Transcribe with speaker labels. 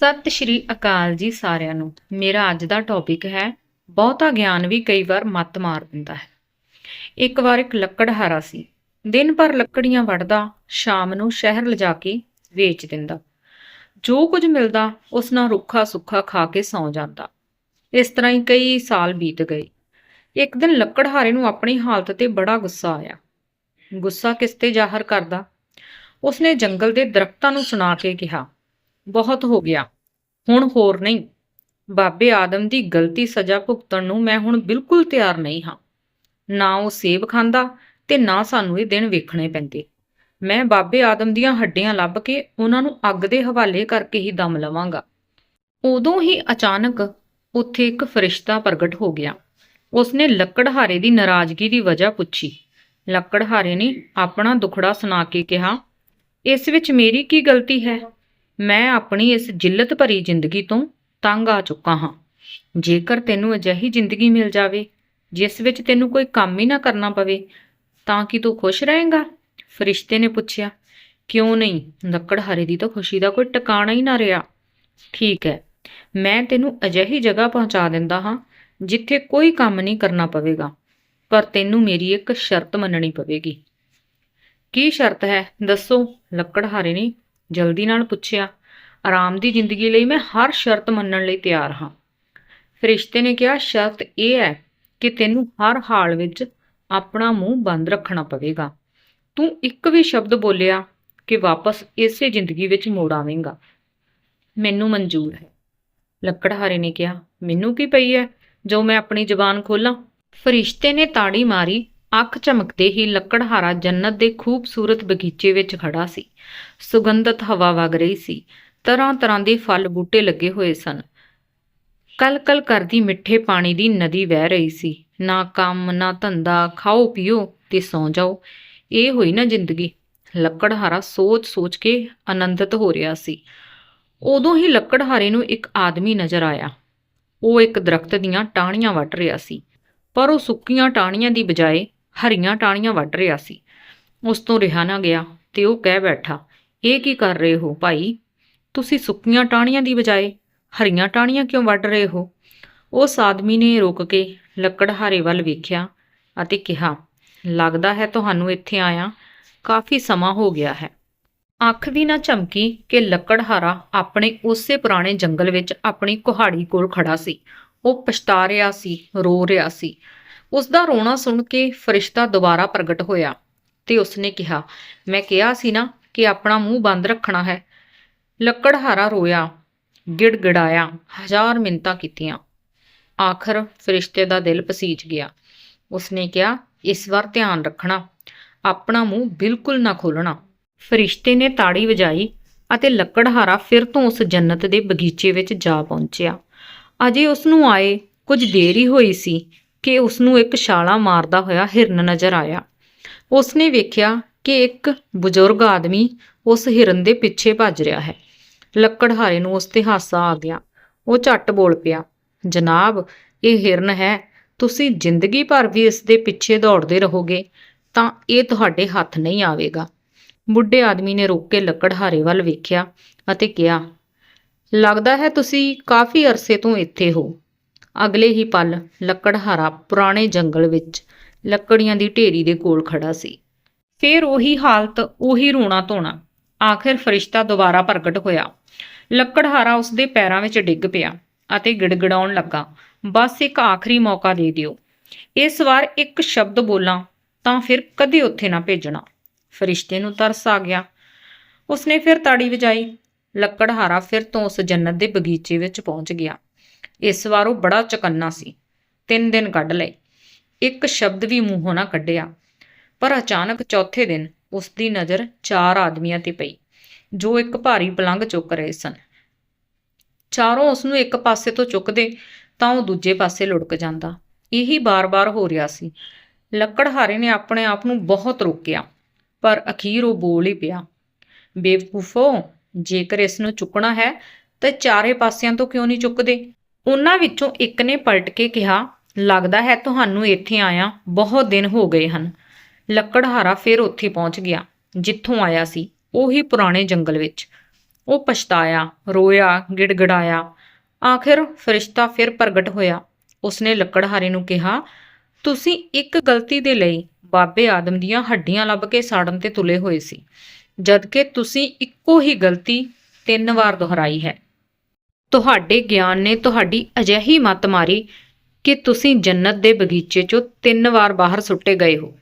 Speaker 1: ਸਤਿ ਸ਼੍ਰੀ ਅਕਾਲ ਜੀ ਸਾਰਿਆਂ ਨੂੰ। ਮੇਰਾ ਅੱਜ ਦਾ ਟੌਪਿਕ ਹੈ, ਬਹੁਤਾ ਗਿਆਨ ਵੀ ਕਈ ਵਾਰ ਮੱਤ ਮਾਰ ਦਿੰਦਾ ਹੈ। ਇੱਕ ਵਾਰ ਇੱਕ ਲੱਕੜਹਾਰਾ ਸੀ। ਦਿਨ ਭਰ ਲੱਕੜੀਆਂ ਵੜਦਾ ਸ਼ਾਮ ਨੂੰ ਸ਼ਹਿਰ ਲਿਜਾ ਕੇ ਵੇਚ ਦਿੰਦਾ। ਜੋ ਕੁਝ ਮਿਲਦਾ, ਉਸ ਨਾਲ ਰੁੱਖਾ ਸੁੱਖਾ ਖਾ ਕੇ ਸੌਂ ਜਾਂਦਾ। ਇਸ ਤਰ੍ਹਾਂ ਹੀ ਕਈ ਸਾਲ ਬੀਤ ਗਏ। ਇੱਕ ਦਿਨ ਲੱਕੜਹਾਰੇ ਨੂੰ ਆਪਣੀ ਹਾਲਤ ਤੇ ਬੜਾ ਗੁੱਸਾ ਆਇਆ। ਗੁੱਸਾ ਕਿਸ ਤੇ ਜ਼ਾਹਰ ਕਰਦਾ? ਉਸਨੇ ਜੰਗਲ ਦੇ ਦਰਖਤਾਂ ਨੂੰ ਸੁਣਾ ਕੇ ਕਿਹਾ ਬਹੁਤ ਹੋ ਗਿਆ। ਹੁਣ ਹੋਰ ਨਹੀਂ। ਬਾਬੇ ਆਦਮ ਦੀ ਗਲਤੀ ਸਜ਼ਾ ਭੁਗਤਣ ਨੂੰ ਮੈਂ ਹੁਣ ਬਿਲਕੁਲ ਤਿਆਰ ਨਹੀਂ ਹਾਂ। ਨਾ ਉਹ ਸੇਬ ਖਾਂਦਾ ਤੇ ਨਾ ਸਾਨੂੰ ਇਹ ਦਿਨ ਵੇਖਣੇ ਪੈਂਦੇ। ਮੈਂ ਬਾਬੇ ਆਦਮ ਦੀਆਂ ਹੱਡੀਆਂ ਲੱਭ ਕੇ ਉਹਨਾਂ ਨੂੰ ਅੱਗ ਦੇ ਹਵਾਲੇ ਕਰਕੇ ਹੀ ਦਮ ਲਵਾਂਗਾ। ਉਦੋਂ ਹੀ ਅਚਾਨਕ ਉੱਥੇ ਇੱਕ ਫਰਿਸ਼ਤਾ ਪ੍ਰਗਟ ਹੋ ਗਿਆ। ਉਸਨੇ ਲੱਕੜਹਾਰੇ ਦੀ ਨਾਰਾਜ਼ਗੀ ਦੀ ਵਜ੍ਹਾ ਪੁੱਛੀ। ਲੱਕੜਹਾਰੇ ਨੇ ਆਪਣਾ ਦੁਖੜਾ ਸੁਣਾ ਕੇ ਕਿਹਾ, ਇਸ ਵਿੱਚ ਮੇਰੀ ਕੀ ਗਲਤੀ ਹੈ? ਮੈਂ ਆਪਣੀ ਇਸ ਜਿੱਲਤ ਭਰੀ ਜ਼ਿੰਦਗੀ ਤੋਂ ਤੰਗ ਆ ਚੁੱਕਾ ਹਾਂ। ਜੇਕਰ ਤੈਨੂੰ ਅਜਿਹੀ ਜ਼ਿੰਦਗੀ ਮਿਲ ਜਾਵੇ, ਜਿਸ ਵਿੱਚ ਤੈਨੂੰ ਕੋਈ ਕੰਮ ਹੀ ਨਾ ਕਰਨਾ ਪਵੇ, ਤਾਂ ਕੀ ਤੂੰ ਖੁਸ਼ ਰਹੇਂਗਾ? ਫਰਿਸ਼ਤੇ ਨੇ ਪੁੱਛਿਆ, ਕਿਉਂ ਨਹੀਂ? ਲੱਕੜਹਾਰੇ ਦੀ ਤਾਂ ਖੁਸ਼ੀ ਦਾ ਕੋਈ ਟਿਕਾਣਾ ਹੀ ਨਾ ਰਿਹਾ। ਠੀਕ ਹੈ, ਮੈਂ ਤੈਨੂੰ ਅਜਿਹੀ ਜਗ੍ਹਾ ਪਹੁੰਚਾ ਦਿੰਦਾ ਹਾਂ, ਜਿੱਥੇ ਕੋਈ ਕੰਮ ਨਹੀਂ ਕਰਨਾ ਪਵੇਗਾ, ਪਰ ਤੈਨੂੰ ਮੇਰੀ ਇੱਕ ਸ਼ਰਤ ਮੰਨਣੀ ਪਵੇਗੀ। ਕੀ ਸ਼ਰਤ ਹੈ? ਦੱਸੋ। ਲੱਕੜਹਾਰੇ ਨੇ ਜਲਦੀ ਨਾਲ ਪੁੱਛਿਆ, ਆਰਾਮ ਦੀ ਜ਼ਿੰਦਗੀ ਲਈ ਮੈਂ ਹਰ ਸ਼ਰਤ ਮੰਨਣ ਲਈ ਤਿਆਰ ਹਾਂ। ਫਰਿਸ਼ਤੇ ਨੇ ਕਿਹਾ, ਸ਼ਰਤ ਇਹ ਹੈ ਕਿ ਤੈਨੂੰ ਹਰ ਹਾਲ ਵਿੱਚ ਆਪਣਾ ਮੂੰਹ ਬੰਦ ਰੱਖਣਾ ਪਵੇਗਾ। ਤੂੰ ਇੱਕ ਵੀ ਸ਼ਬਦ ਬੋਲਿਆ ਕਿ ਵਾਪਸ ਇਸੇ ਜ਼ਿੰਦਗੀ ਵਿੱਚ ਮੋੜ ਆਵੇਂਗਾ। ਮੈਨੂੰ ਮਨਜ਼ੂਰ ਹੈ। ਲੱਕੜਹਾਰੇ ਨੇ ਕਿਹਾ, ਮੈਨੂੰ ਕੀ ਪਈ ਹੈ ਜੋ ਮੈਂ ਆਪਣੀ ਜ਼ੁਬਾਨ ਖੋਲਾਂ? ਫਰਿਸ਼ਤੇ ਨੇ ਤਾੜੀ ਮਾਰੀ ਅੱਖ ਝਮਕਦੇ ਹੀ ਲੱਕੜਹਾਰਾ ਜੰਨਤ ਦੇ ਖੂਬਸੂਰਤ ਬਗੀਚੇ ਵਿੱਚ ਖੜਾ ਸੀ। ਸੁਗੰਧਤ ਹਵਾ ਵਗ ਰਹੀ ਸੀ। ਤਰ੍ਹਾਂ ਤਰ੍ਹਾਂ ਦੇ ਫਲ ਬੂਟੇ ਲੱਗੇ ਹੋਏ ਸਨ। ਕਲ-ਕਲ ਕਰਦੀ ਮਿੱਠੇ ਪਾਣੀ ਦੀ ਨਦੀ ਵਹਿ ਰਹੀ ਸੀ। ਨਾ ਕੰਮ, ਨਾ ਧੰਦਾ, ਖਾਓ, ਪੀਓ ਤੇ ਸੌਂ ਜਾਓ। ਇਹ ਹੋਈ ਨਾ ਜ਼ਿੰਦਗੀ। ਲੱਕੜਹਾਰਾ ਸੋਚ-ਸੋਚ ਕੇ ਆਨੰਦਿਤ ਹੋ ਰਿਹਾ ਸੀ। ਉਦੋਂ ਹੀ ਲੱਕੜਹਾਰੇ ਨੂੰ ਇੱਕ ਆਦਮੀ ਨਜ਼ਰ ਆਇਆ। ਉਹ ਇੱਕ ਦਰਖਤ ਦੀਆਂ ਟਾਹਣੀਆਂ ਵੱਟ ਰਿਹਾ ਸੀ। ਪਰ ਉਹ ਸੁੱਕੀਆਂ ਟਾਹਣੀਆਂ ਦੀ ਬਜਾਏ ਹਰੀਆਂ ਟਾਹਣੀਆਂ ਵੱਢ ਰਿਹਾ ਸੀ। ਉਸ ਤੋਂ ਰਿਹਾ ਨਾ ਗਿਆ ਤੇ ਉਹ ਕਹਿ ਬੈਠਾ, ਇਹ ਕੀ ਕਰ ਰਹੇ ਹੋ ਭਾਈ? ਤੁਸੀਂ ਸੁੱਕੀਆਂ ਟਾਹਣੀਆਂ ਦੀ ਬਜਾਏ ਹਰੀਆਂ ਟਾਹਣੀਆਂ ਕਿਉਂ ਵੱਢ ਰਹੇ ਹੋ? ਉਸ ਆਦਮੀ ਨੇ ਰੁਕ ਕੇ ਲੱਕੜਹਾਰੇ ਵੱਲ ਵੇਖਿਆ ਅਤੇ ਕਿਹਾ, ਲੱਗਦਾ ਹੈ ਤੁਹਾਨੂੰ ਇੱਥੇ ਆਇਆ, ਕਾਫੀ ਸਮਾਂ ਹੋ ਗਿਆ ਹੈ। ਅੱਖ ਵੀ ਨਾ ਝਮਕੀ ਕਿ ਲੱਕੜਹਾਰਾ ਆਪਣੇ ਉਸੇ ਪੁਰਾਣੇ ਜੰਗਲ ਵਿੱਚ ਆਪਣੀ ਕੁਹਾੜੀ ਕੋਲ ਖੜਾ ਸੀ। ਉਹ ਪਛਤਾ ਰਿਹਾ ਸੀ, ਰੋ ਰਿਹਾ ਸੀ। ਉਸ ਦਾ ਰੋਣਾ ਸੁਣ ਕੇ ਫਰਿਸ਼ਤਾ ਦੁਬਾਰਾ ਪ੍ਰਗਟ ਹੋਇਆ ਤੇ ਉਸਨੇ ਕਿਹਾ, ਮੈਂ ਕਿਹਾ ਸੀ ਨਾ ਕਿ ਆਪਣਾ ਮੂੰਹ ਬੰਦ ਰੱਖਣਾ ਹੈ। ਲੱਕੜਹਾਰਾ ਰੋਇਆ, ਗਿੜਗਿੜਾਇਆ, ਹਜ਼ਾਰ ਮਿੰਤਾਂ ਕੀਤੀਆਂ। ਆਖਰ ਫਰਿਸ਼ਤੇ ਦਾ ਦਿਲ ਪਸੀਜ ਗਿਆ। ਉਸਨੇ ਕਿਹਾ, ਇਸ ਵਾਰ ਧਿਆਨ ਰੱਖਣਾ, ਆਪਣਾ ਮੂੰਹ ਬਿਲਕੁਲ ਨਾ ਖੋਲਣਾ ਫਰਿਸ਼ਤੇ ਨੇ ਤਾੜੀ ਵਜਾਈ ਅਤੇ ਲੱਕੜਹਾਰਾ ਫਿਰ ਤੋਂ ਉਸ ਜੰਨਤ ਦੇ ਬਗੀਚੇ ਵਿੱਚ ਜਾ ਪਹੁੰਚਿਆ। ਅਜੇ ਉਸ ਨੂੰ ਆਏ ਕੁਝ ਦੇਰ ਹੀ ਹੋਈ ਸੀ ਕਿ ਉਸ ਨੂੰ ਇੱਕ ਛਾਲਾ ਮਾਰਦਾ ਹੋਇਆ ਹਿਰਨ ਨਜ਼ਰ ਆਇਆ। ਉਸਨੇ ਵੇਖਿਆ ਕਿ ਇੱਕ ਬਜ਼ੁਰਗ ਆਦਮੀ ਉਸ ਹਿਰਨ ਦੇ ਪਿੱਛੇ ਭੱਜ ਰਿਹਾ ਹੈ। ਲੱਕੜਹਾਰੇ ਨੂੰ ਉਸ ਤੇ ਹਾਸਾ ਆ ਗਿਆ। ਉਹ ਝੱਟ ਬੋਲ ਪਿਆ, ਜਨਾਬ, ਇਹ ਹਿਰਨ ਹੈ। ਤੁਸੀਂ ਜ਼ਿੰਦਗੀ ਭਰ ਵੀ ਇਸ ਦੇ ਪਿੱਛੇ ਦੌੜਦੇ ਰਹੋਗੇ, ਤਾਂ ਇਹ ਤੁਹਾਡੇ ਹੱਥ ਨਹੀਂ ਆਵੇਗਾ। ਬੁੱਢੇ ਆਦਮੀ ਨੇ ਰੁਕ ਕੇ ਲੱਕੜਹਾਰੇ ਵੱਲ ਵੇਖਿਆ ਅਤੇ ਕਿਹਾ, ਲੱਗਦਾ ਹੈ ਤੁਸੀਂ ਕਾਫੀ ਅਰਸੇ ਤੋਂ ਇੱਥੇ ਹੋ। ਅਗਲੇ ਹੀ ਪਲ ਲੱਕੜਹਾਰਾ ਪੁਰਾਣੇ ਜੰਗਲ ਵਿੱਚ ਲੱਕੜੀਆਂ ਦੀ ਢੇਰੀ ਦੇ ਕੋਲ ਖੜਾ ਸੀ। ਫੇਰ ਉਹੀ ਹਾਲਤ, ਉਹੀ ਰੋਣਾ ਧੋਣਾ, ਆਖਿਰ ਫਰਿਸ਼ਤਾ ਦੁਬਾਰਾ ਪ੍ਰਗਟ ਹੋਇਆ। ਲੱਕੜਹਾਰਾ ਉਸਦੇ ਪੈਰਾਂ ਵਿੱਚ ਡਿੱਗ ਪਿਆ ਅਤੇ ਗਿੜਗੜਾਉਣ ਲੱਗਾ। ਬਸ ਇੱਕ ਆਖਰੀ ਮੌਕਾ ਦੇ ਦਿਓ। ਇਸ ਵਾਰ ਇੱਕ ਸ਼ਬਦ ਬੋਲਾਂ ਤਾਂ ਫਿਰ ਕਦੇ ਉੱਥੇ ਨਾ ਭੇਜਣਾ। ਫਰਿਸ਼ਤੇ ਨੂੰ ਤਰਸ ਆ ਗਿਆ। ਉਸਨੇ ਫਿਰ ਤਾੜੀ ਵਜਾਈ। ਲੱਕੜਹਾਰਾ ਫਿਰ ਤੋਂ ਉਸ ਜੰਨਤ ਦੇ ਬਗੀਚੇ ਵਿੱਚ ਪਹੁੰਚ ਗਿਆ। ਇਸ ਵਾਰ ਉਹ ਬੜਾ ਚਕੰਨਾ ਸੀ। ਤਿੰਨ ਦਿਨ ਕੱਢ ਲਏ। ਇੱਕ ਸ਼ਬਦ ਵੀ ਮੂੰਹੋਂ ਨਾ ਕੱਢਿਆ। ਪਰ ਅਚਾਨਕ ਚੌਥੇ ਦਿਨ ਉਸ ਦੀ ਨਜ਼ਰ ਚਾਰ ਆਦਮੀਆਂ ਤੇ ਪਈ, ਜੋ ਇੱਕ ਭਾਰੀ ਪਲੰਘ ਚੁੱਕ ਰਹੇ ਸਨ। ਚਾਰੋਂ ਉਸ ਨੂੰ ਇੱਕ ਪਾਸੇ ਤੋਂ ਚੁੱਕਦੇ ਤਾਂ ਉਹ ਦੂਜੇ ਪਾਸੇ ਲੁੜਕ ਜਾਂਦਾ। ਇਹੀ ਬਾਰ-ਬਾਰ ਹੋ ਰਿਹਾ ਸੀ। ਲੱਕੜਹਾਰੇ ਨੇ ਆਪਣੇ ਆਪ ਨੂੰ ਬਹੁਤ ਰੋਕਿਆ, ਪਰ ਅਖੀਰ ਉਹ ਬੋਲ ਹੀ ਪਿਆ, ਬੇਵਕੂਫੋ, ਜੇਕਰ ਇਸ ਨੂੰ ਚੁੱਕਣਾ ਹੈ, ਤਾਂ ਚਾਰੇ ਪਾਸਿਆਂ ਤੋਂ ਕਿਉਂ ਨਹੀਂ ਚੁੱਕਦੇ? ਉਹਨਾਂ ਵਿੱਚੋਂ ਇੱਕ ਨੇ ਪਲਟ ਕੇ ਕਿਹਾ, ਲੱਗਦਾ ਹੈ ਤੁਹਾਨੂੰ ਇੱਥੇ ਆਇਆ, ਬਹੁਤ ਦਿਨ ਹੋ ਗਏ ਹਨ। ਲੱਕੜਹਾਰਾ ਫਿਰ ਉੱਥੇ ਪਹੁੰਚ ਗਿਆ, ਜਿੱਥੋਂ ਆਇਆ ਸੀ, ਉਹੀ ਪੁਰਾਣੇ ਜੰਗਲ ਵਿੱਚ। ਉਹ ਪਛਤਾਇਆ, ਰੋਇਆ, ਗਿੜਗੜਾਇਆ। ਆਖਿਰ ਫਰਿਸ਼ਤਾ ਫਿਰ ਪ੍ਰਗਟ ਹੋਇਆ। ਉਸਨੇ ਲੱਕੜਹਾਰੇ ਨੂੰ ਕਿਹਾ, ਤੁਸੀਂ ਇੱਕ ਗਲਤੀ ਦੇ ਲਈ ਬਾਬੇ ਆਦਮ ਦੀਆਂ ਹੱਡੀਆਂ ਲੱਭ ਕੇ ਸਾੜਨ ਤੇ ਤੁਲੇ ਹੋਏ ਸੀ, ਜਦਕਿ ਤੁਸੀਂ ਇੱਕੋ ਹੀ ਗਲਤੀ ਤਿੰਨ ਵਾਰ ਦੁਹਰਾਈ ਹੈ। ਤੁਹਾਡੇ ਗਿਆਨ ਨੇ ਤੁਹਾਡੀ ਅਜਿਹੀ ਮੱਤ ਮਾਰੀ ਕਿ ਤੁਸੀਂ ਜੰਨਤ ਦੇ ਬਗੀਚੇ 'ਚੋਂ ਤਿੰਨ ਵਾਰ ਬਾਹਰ ਸੁੱਟੇ ਗਏ ਹੋ।